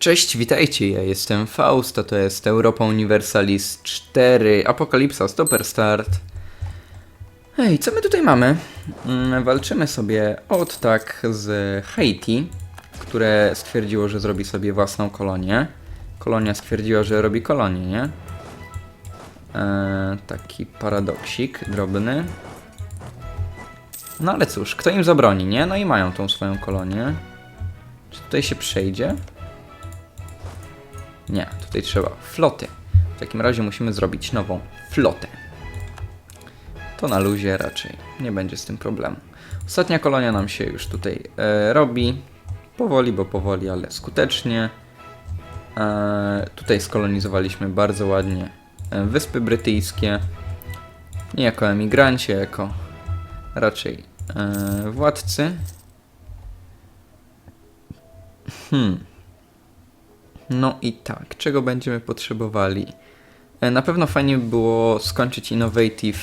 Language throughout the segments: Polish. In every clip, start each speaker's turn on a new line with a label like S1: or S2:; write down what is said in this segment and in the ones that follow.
S1: Cześć, witajcie, ja jestem Faust, a to jest Europa Universalis 4, Apokalipsa, Stopper Start. Hej, co my tutaj mamy? Mm, Walczymy sobie od tak z Haiti, które stwierdziło, że zrobi sobie własną kolonię. Kolonia stwierdziła, że robi kolonię, nie? Eee, taki paradoksik drobny. No ale cóż, kto im zabroni, nie? No i mają tą swoją kolonię. Czy tutaj się przejdzie? Nie, tutaj trzeba floty. W takim razie musimy zrobić nową flotę. To na luzie raczej nie będzie z tym problemu. Ostatnia kolonia nam się już tutaj e, robi. Powoli, bo powoli, ale skutecznie. E, tutaj skolonizowaliśmy bardzo ładnie e, Wyspy Brytyjskie. Nie jako emigranci, jako raczej e, władcy. Hmm. No i tak, czego będziemy potrzebowali? E, Na pewno fajnie by było skończyć innovative,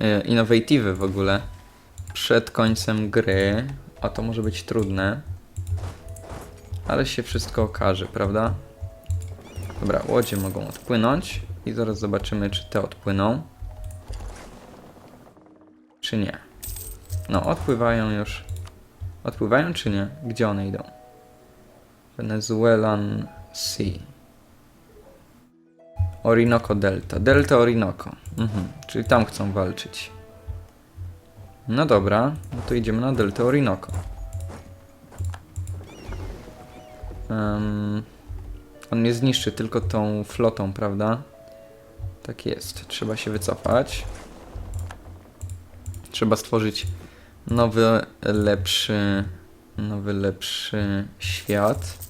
S1: e, innovative w ogóle przed końcem gry, a to może być trudne, ale się wszystko okaże, prawda? Dobra, łodzie mogą odpłynąć i zaraz zobaczymy, czy te odpłyną, czy nie. No, odpływają już. Odpływają czy nie? Gdzie one idą? Venezuelan Sea. Orinoco Delta. Delta Orinoco. Mhm. Czyli tam chcą walczyć. No dobra, no to idziemy na Delta Orinoco. Em, on mnie zniszczy tylko tą flotą, prawda? Tak jest. Trzeba się wycofać. Trzeba stworzyć nowy, lepszy, nowy, lepszy świat.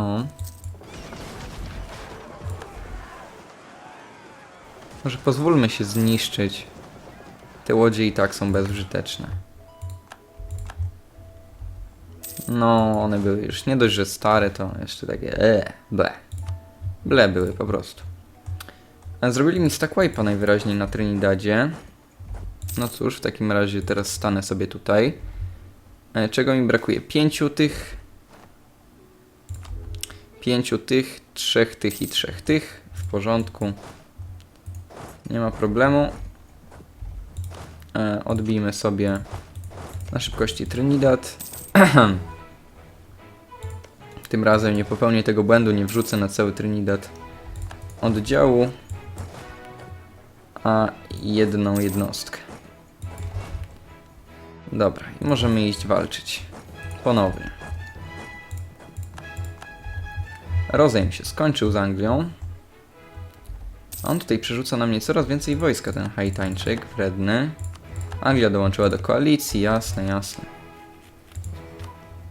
S1: O. Może pozwólmy się zniszczyć. Te łodzie i tak są bezużyteczne. No, one były już nie dość, że stare, to jeszcze takie e, ble. Ble były po prostu. Zrobili mi stack wipe'a najwyraźniej na Trinidadzie. No cóż, w takim razie teraz stanę sobie tutaj. E, Czego mi brakuje? Pięciu tych pięciu tych, trzech tych i trzech tych. W porządku. Nie ma problemu. E, odbijmy sobie na szybkości Trinidad. Tym razem nie popełnię tego błędu, nie wrzucę na cały Trinidad oddziału, a jedną jednostkę. Dobra, i możemy iść walczyć. Ponownie. Rozejm się skończył z Anglią. On tutaj przerzuca na mnie coraz więcej wojska, ten Haitańczyk wredny. Anglia dołączyła do koalicji, jasne, jasne.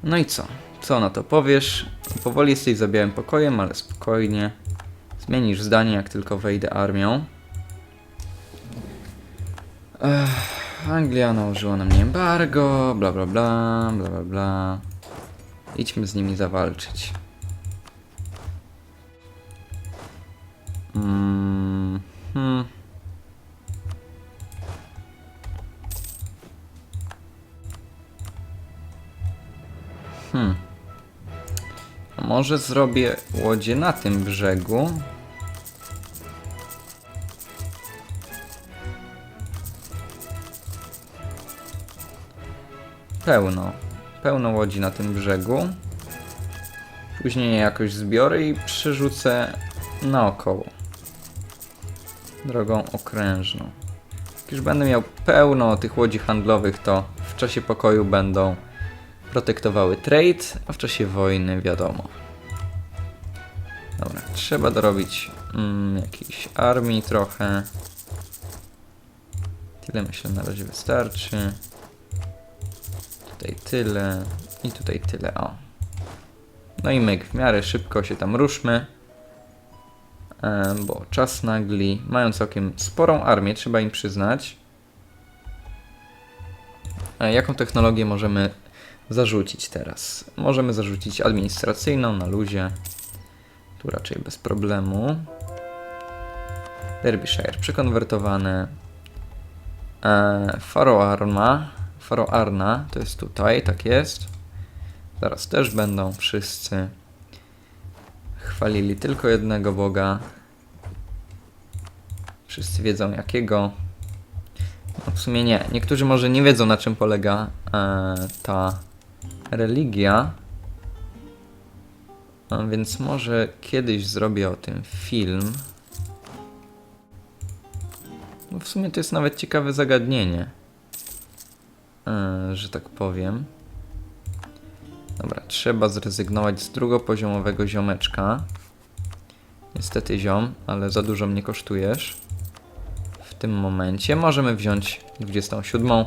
S1: No i co? Co na to powiesz? Powoli jesteś za białym pokojem, ale spokojnie. Zmienisz zdanie, jak tylko wejdę armią. Ech, Anglia nałożyła na mnie embargo, bla bla bla, bla bla bla. Idźmy z nimi zawalczyć. Mm, hmm. Hmm. A może zrobię łodzie na tym brzegu? Pełno. Pełno łodzi na tym brzegu. Później je jakoś zbiorę i przerzucę naokoło. Drogą okrężną. Jak już będę miał pełno tych łodzi handlowych, to w czasie pokoju będą protektowały trade, a w czasie wojny wiadomo. Dobra, trzeba dorobić mm, jakiejś armii trochę. Tyle myślę na razie wystarczy. Tutaj tyle i tutaj tyle, o. No i myk, w miarę szybko się tam ruszmy. Bo czas nagli. Mają całkiem sporą armię, trzeba im przyznać. E, jaką technologię możemy zarzucić teraz? Możemy zarzucić administracyjną na luzie. Tu raczej bez problemu. Derbyshire przekonwertowane. E, Faro Arma Faro Arna, to jest tutaj, tak jest. Zaraz też będą wszyscy chwalili tylko jednego Boga. Wszyscy wiedzą jakiego. No w sumie nie. Niektórzy może nie wiedzą na czym polega e, ta religia. A więc może kiedyś zrobię o tym film. Bo w sumie to jest nawet ciekawe zagadnienie. E, że tak powiem. Dobra, trzeba zrezygnować z drugopoziomowego ziomeczka. Niestety ziom, ale za dużo mnie kosztujesz. W tym momencie możemy wziąć 27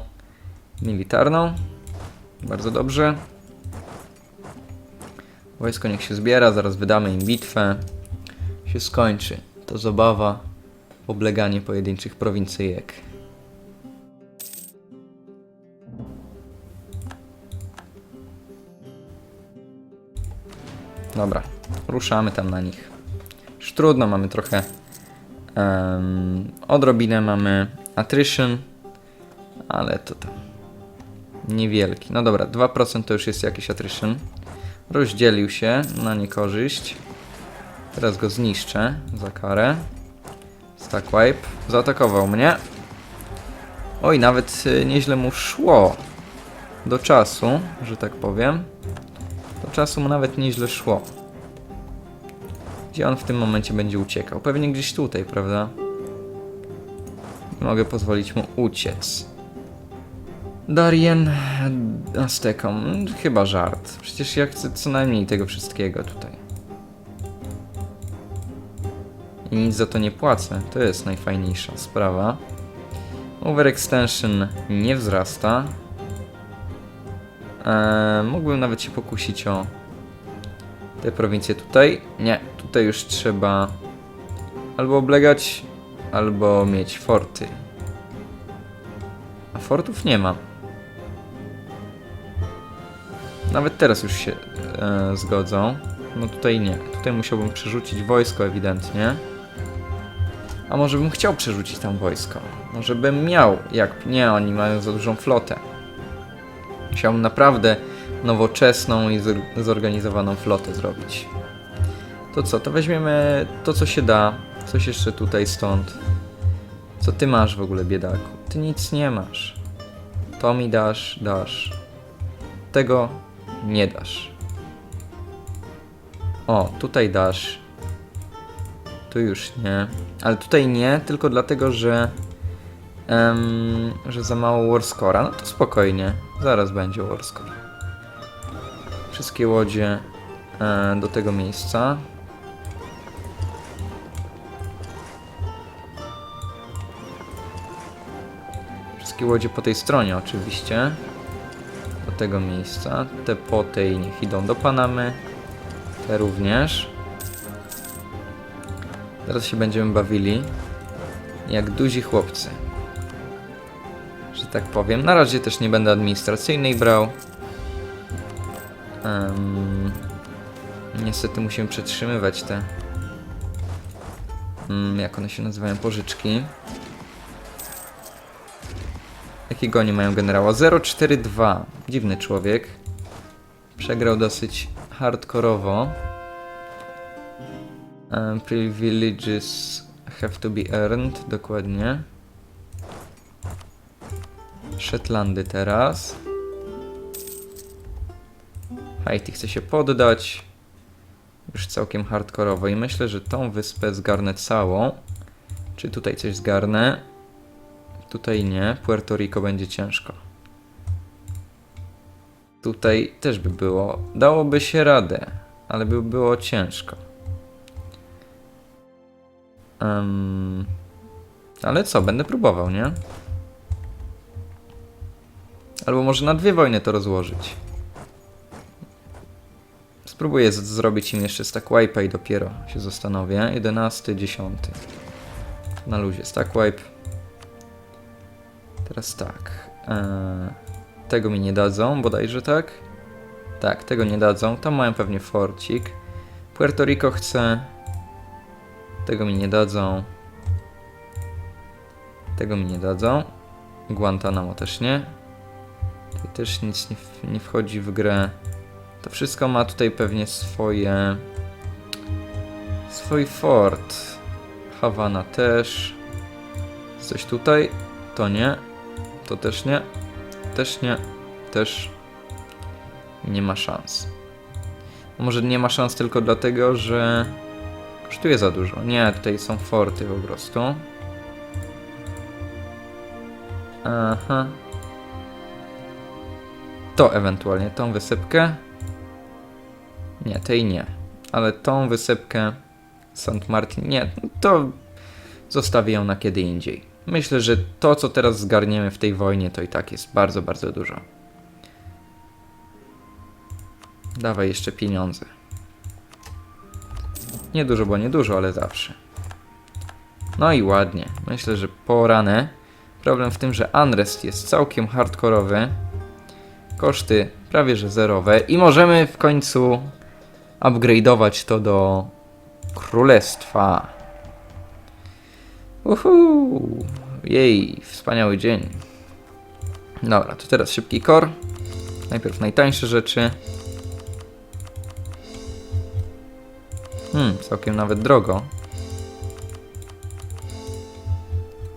S1: militarną. Bardzo dobrze. Wojsko niech się zbiera, zaraz wydamy im bitwę. Się skończy. To zabawa. Obleganie pojedynczych prowincyjek. Dobra, ruszamy tam na nich. Już trudno, mamy trochę em, odrobinę mamy attrition, ale to tam niewielki. No dobra, 2% to już jest jakiś attrition. Rozdzielił się na niekorzyść. Teraz go zniszczę za karę. Stack wipe. Zaatakował mnie. Oj, nawet y, nieźle mu szło. Do czasu, że tak powiem. Do czasu mu nawet nieźle szło. Gdzie on w tym momencie będzie uciekał? Pewnie gdzieś tutaj, prawda? Nie mogę pozwolić mu uciec. Darien Aztekom. Chyba żart. Przecież ja chcę co najmniej tego wszystkiego tutaj. I nic za to nie płacę. To jest najfajniejsza sprawa. Overextension nie wzrasta. Eee, mógłbym nawet się pokusić o te prowincje tutaj. Nie, tutaj już trzeba albo oblegać, albo mieć forty. A fortów nie ma. Nawet teraz już się e, zgodzą. No tutaj nie. Tutaj musiałbym przerzucić wojsko ewidentnie. A może bym chciał przerzucić tam wojsko? Może bym miał, jak nie, oni mają za dużą flotę. Musiałbym naprawdę nowoczesną i zor- zorganizowaną flotę zrobić. To co, to weźmiemy to, co się da. Coś jeszcze tutaj stąd. Co ty masz w ogóle, biedaku? Ty nic nie masz. To mi dasz, dasz. Tego nie dasz. O, tutaj dasz. Tu już nie. Ale tutaj nie, tylko dlatego, że. em, że za mało warscora. No to spokojnie. Zaraz będzie warscore. Wszystkie łodzie e, do tego miejsca. Wszystkie łodzie po tej stronie oczywiście. Do tego miejsca. Te po tej niech idą do Panamy. Te również. Teraz się będziemy bawili jak duzi chłopcy. Tak powiem. Na razie też nie będę administracyjnej brał. Em, niestety musimy przetrzymywać te. Mm, jak one się nazywają? Pożyczki. Jakiego oni mają generała? 042. Dziwny człowiek. Przegrał dosyć hardkorowo. Um, privileges have to be earned, dokładnie. Shetlandy teraz. Haiti chce się poddać. Już całkiem hardkorowo i myślę, że tą wyspę zgarnę całą. Czy tutaj coś zgarnę? Tutaj nie. Puerto Rico będzie ciężko. Tutaj też by było. Dałoby się radę, ale by było ciężko. Em, ale co, będę próbował, nie? Albo może na dwie wojny to rozłożyć. Spróbuję zrobić im jeszcze stack wipe'a i dopiero się zastanowię. 11, 10. Na luzie stack wipe. Teraz tak. Eee, tego mi nie dadzą, bodajże tak. Tak, tego nie dadzą. Tam mają pewnie forcik. Puerto Rico chce. Tego mi nie dadzą. Tego mi nie dadzą. Guantanamo też nie. Też nic nie, w- nie wchodzi w grę. To wszystko ma tutaj pewnie swoje... Swój fort. Hawana też. Coś tutaj? To nie. To też nie. Też nie. Też nie ma szans. Może nie ma szans tylko dlatego, że kosztuje za dużo. Nie, tutaj są forty po prostu. Aha. To ewentualnie, tą wysypkę. Nie, tej nie. Ale tą wysypkę St. Martin, nie, to zostawię ją na kiedy indziej. Myślę, że to, co teraz zgarniemy w tej wojnie, to i tak jest bardzo, bardzo dużo. Dawaj jeszcze pieniądze. Nie dużo, bo nie dużo, ale zawsze. No i ładnie. Myślę, że poranę. Problem w tym, że Unrest jest całkiem hardkorowy. Koszty prawie że zerowe. I możemy w końcu upgrade'ować to do królestwa. Uhu! Jej, wspaniały dzień. Dobra, to teraz szybki kor. Najpierw najtańsze rzeczy. Hmm, całkiem nawet drogo.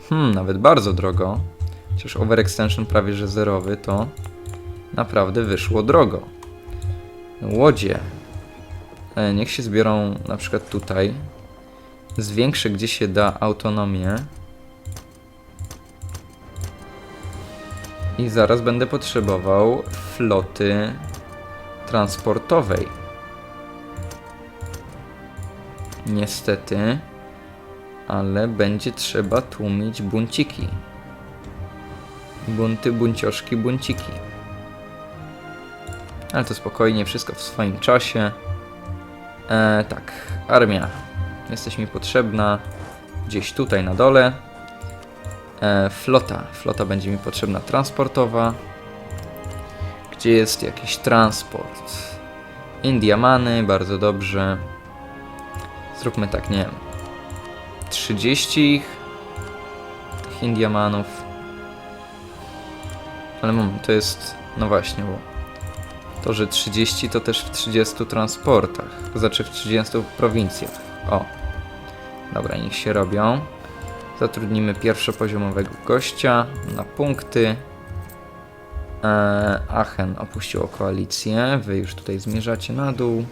S1: Hmm, nawet bardzo drogo. Chociaż overextension prawie że zerowy, to naprawdę wyszło drogo. Łodzie. E, niech się zbiorą na przykład tutaj. Zwiększę gdzie się da autonomię. I zaraz będę potrzebował floty transportowej. Niestety, ale będzie trzeba tłumić bunciki. Bunty, buncioszki, bunciki. Ale to spokojnie, wszystko w swoim czasie. E, tak, armia. Jesteś mi potrzebna gdzieś tutaj na dole. E, flota. Flota będzie mi potrzebna transportowa. Gdzie jest jakiś transport? Indiamany, bardzo dobrze. Zróbmy tak, nie wiem. 30 ich. Tych Indiamanów. Ale moment, to jest. No właśnie, bo. To, że 30 to też w 30 transportach. To znaczy w 30 prowincjach. O. Dobra, niech się robią. Zatrudnimy pierwszopoziomowego gościa na punkty. Eee, Aachen opuściło koalicję. Wy już tutaj zmierzacie na dół.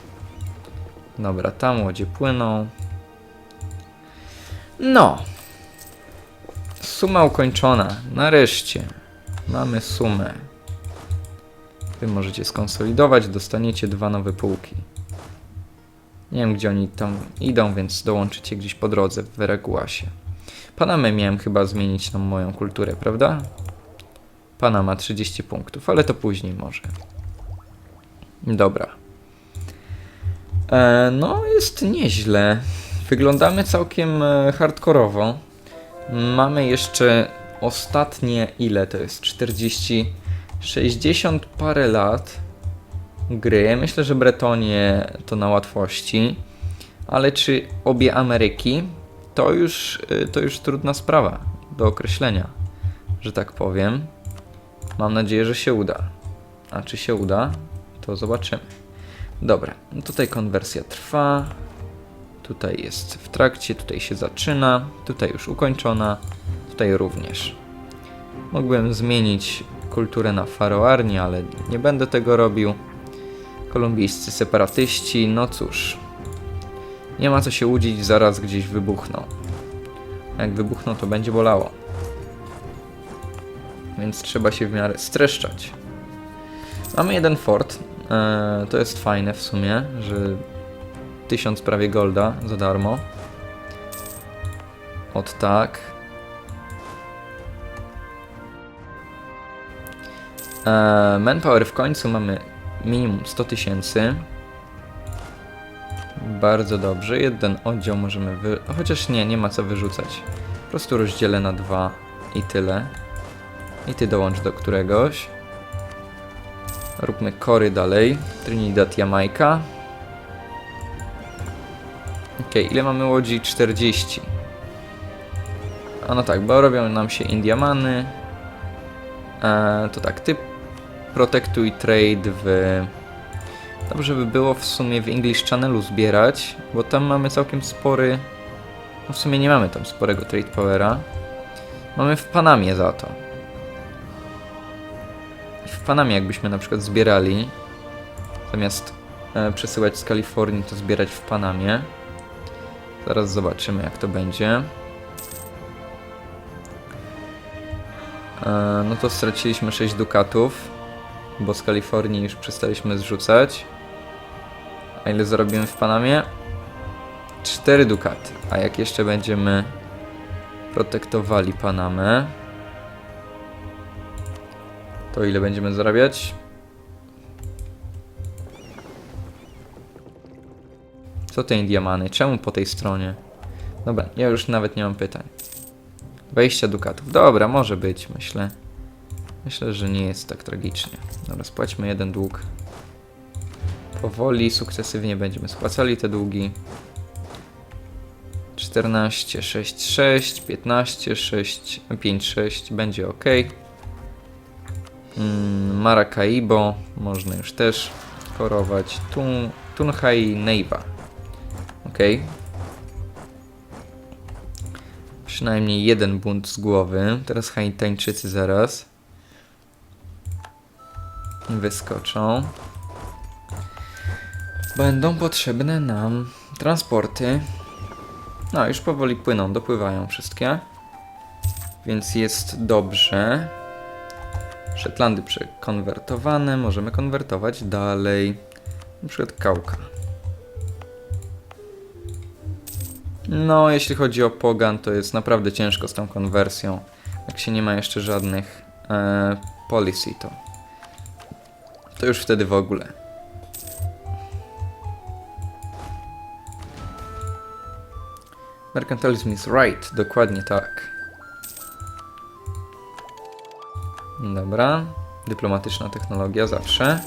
S1: Dobra, tam łodzie płyną. No. Suma ukończona. Nareszcie. Mamy sumę. Możecie skonsolidować, dostaniecie dwa nowe pułki. Nie wiem, gdzie oni tam idą, więc dołączycie gdzieś po drodze w Wereguasie. Panamę miałem chyba zmienić na moją kulturę, prawda? Panama 30 punktów, ale to później może. Dobra. E, no, jest nieźle. Wyglądamy całkiem e, hardkorowo. Mamy jeszcze ostatnie, ile to jest? 40, 60 parę lat gry. Myślę, że Bretonie to na łatwości. Ale czy obie Ameryki? To już, y, to już trudna sprawa do określenia, że tak powiem. Mam nadzieję, że się uda. A czy się uda, to zobaczymy. Dobra, no tutaj konwersja trwa. Tutaj jest w trakcie, tutaj się zaczyna, tutaj już ukończona, tutaj również. Mógłbym zmienić kulturę na faroarnię, ale nie będę tego robił. Kolumbijscy separatyści, no cóż. Nie ma co się łudzić, zaraz gdzieś wybuchną. Jak wybuchną, to będzie bolało. Więc trzeba się w miarę streszczać. Mamy jeden fort. Eee, to jest fajne w sumie, że tysiąc prawie golda za darmo. Od tak. Manpower w końcu mamy minimum 100 tysięcy. Bardzo dobrze. Jeden oddział możemy wy... Chociaż nie, nie ma co wyrzucać. Po prostu rozdzielę na dwa i tyle. I ty dołącz do któregoś. Róbmy kory dalej. Trinidad, Jamajka. Okej, ile mamy łodzi? 40. A no tak, bo robią nam się Indiamany. Eee, to tak, ty Protectuj Trade w... Dobrze by było w sumie w English Channelu zbierać, bo tam mamy całkiem spory... No w sumie nie mamy tam sporego Trade Powera. Mamy w Panamie za to. W Panamie jakbyśmy na przykład zbierali, zamiast e, przesyłać z Kalifornii, to zbierać w Panamie. Zaraz zobaczymy jak to będzie. E, no to straciliśmy 6 dukatów, bo z Kalifornii już przestaliśmy zrzucać. A ile zarobimy w Panamie? 4 dukaty. A jak jeszcze będziemy protektowali Panamę, to ile będziemy zarabiać? Co te Indiamany? Czemu po tej stronie? Dobra, ja już nawet nie mam pytań. 20 dukatów. Dobra, może być, myślę. Myślę, że nie jest tak tragicznie. Dobra, spłaćmy jeden dług. Powoli, sukcesywnie będziemy spłacali te długi. 14, 6, 6, 15, 6, 5, 6, będzie ok. Mm, Maracaibo, można już też korować. Tun, Tunhai Neiva. Ok. Przynajmniej jeden bunt z głowy. Teraz Haitańczycy zaraz wyskoczą. Będą potrzebne nam transporty. No, już powoli płyną, dopływają wszystkie. Więc jest dobrze. Szetlandy przekonwertowane, możemy konwertować dalej. Na przykład kałka. No, jeśli chodzi o Pogan, to jest naprawdę ciężko z tą konwersją. Jak się nie ma jeszcze żadnych e, policy, to, to już wtedy w ogóle. Mercantilism is right, dokładnie tak. Dobra, dyplomatyczna technologia zawsze.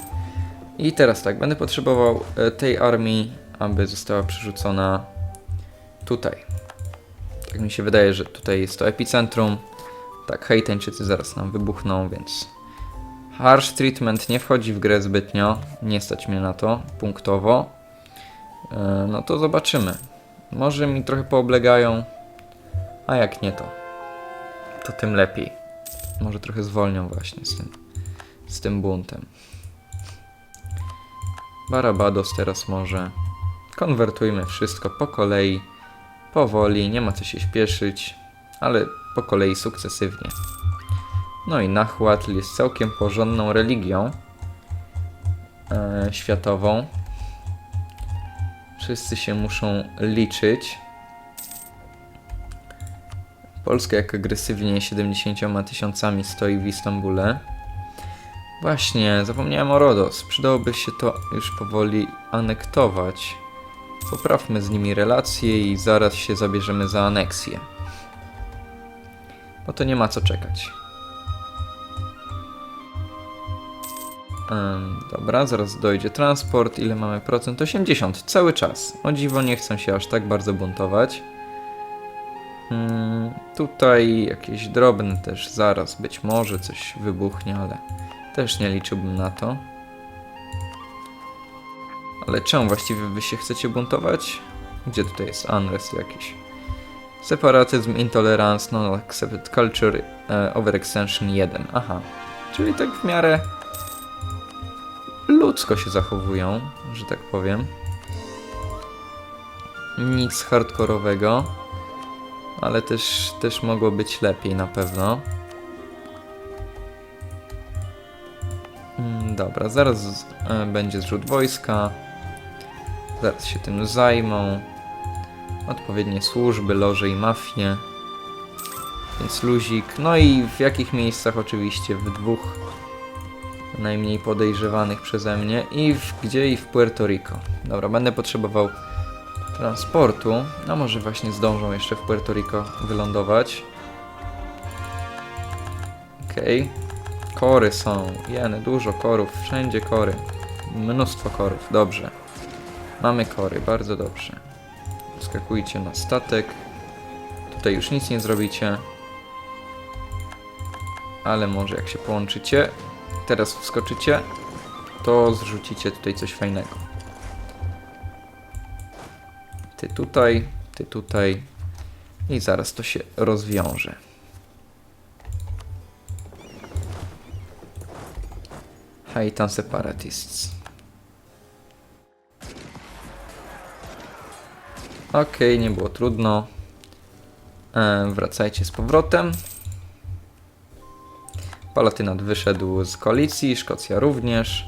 S1: I teraz tak, będę potrzebował e, tej armii, aby została przerzucona tutaj. Tak mi się wydaje, że tutaj jest to epicentrum. Tak, hejtańczycy zaraz nam wybuchną, więc harsh treatment nie wchodzi w grę zbytnio. Nie stać mnie na to punktowo. E, No to zobaczymy. Może mi trochę pooblegają, a jak nie to, to tym lepiej. Może trochę zwolnią właśnie z tym, z tym buntem. Barabados teraz może. Konwertujmy wszystko po kolei, powoli, nie ma co się śpieszyć, ale po kolei sukcesywnie. No i Nahuatl jest całkiem porządną religią e, światową. Wszyscy się muszą liczyć. Polska jak agresywnie 70 tysiącami stoi w Istambule. Właśnie, zapomniałem o Rodos. Przydałoby się to już powoli anektować. Poprawmy z nimi relacje i zaraz się zabierzemy za aneksję. Bo to nie ma co czekać. Dobra, zaraz dojdzie transport. Ile mamy procent? 80, cały czas. O dziwo nie chcę się aż tak bardzo buntować. Mm, tutaj jakieś drobne też zaraz być może coś wybuchnie, ale też nie liczyłbym na to. Ale czemu właściwie wy się chcecie buntować? Gdzie tutaj jest unrest jakiś? Separatyzm, intolerance, non-accepted culture, e, overextension 1. Aha. Czyli tak w miarę ludzko się zachowują, że tak powiem. Nic hardkorowego, ale też, też mogło być lepiej na pewno. Mm, Dobra, zaraz e, będzie zrzut wojska. Zaraz się tym zajmą. Odpowiednie służby, loże i mafie. Więc luzik. No i w jakich miejscach oczywiście? W dwóch najmniej podejrzewanych przeze mnie. I w, gdzie? I w Puerto Rico. Dobra, będę potrzebował transportu. A może właśnie zdążą jeszcze w Puerto Rico wylądować. Okej. Kory są. Jeny, dużo korów. Wszędzie kory. Mnóstwo korów. Dobrze. Mamy kory, bardzo dobrze. Skakujcie na statek. Tutaj już nic nie zrobicie. Ale może jak się połączycie, teraz wskoczycie, to zrzucicie tutaj coś fajnego. Ty tutaj, ty tutaj i zaraz to się rozwiąże. Haitan Separatists. Okej, nie było trudno. E, wracajcie z powrotem. Palatynat wyszedł z koalicji, Szkocja również.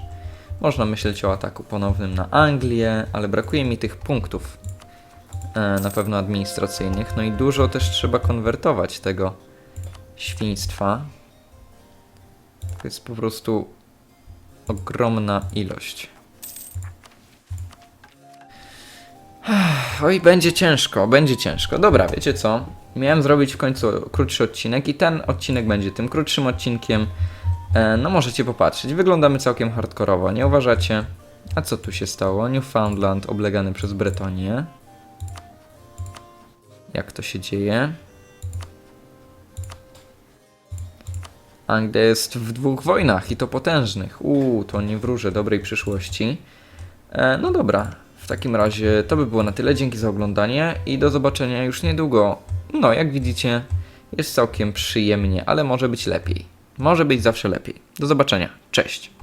S1: Można myśleć o ataku ponownym na Anglię, ale brakuje mi tych punktów. E, na pewno administracyjnych. No i dużo też trzeba konwertować tego świństwa. To jest po prostu ogromna ilość. Oj, będzie ciężko, będzie ciężko. Dobra, wiecie co? Miałem zrobić w końcu krótszy odcinek i ten odcinek będzie tym krótszym odcinkiem. E, no możecie popatrzeć, wyglądamy całkiem hardkorowo, nie uważacie? A co tu się stało? Newfoundland oblegany przez Bretonię. Jak to się dzieje? Anglia jest w dwóch wojnach i to potężnych. Uuu, to nie wróżę dobrej przyszłości. E, no dobra, takim razie to by było na tyle. Dzięki za oglądanie i do zobaczenia już niedługo. No, jak widzicie, jest całkiem przyjemnie, ale może być lepiej. Może być zawsze lepiej. Do zobaczenia. Cześć.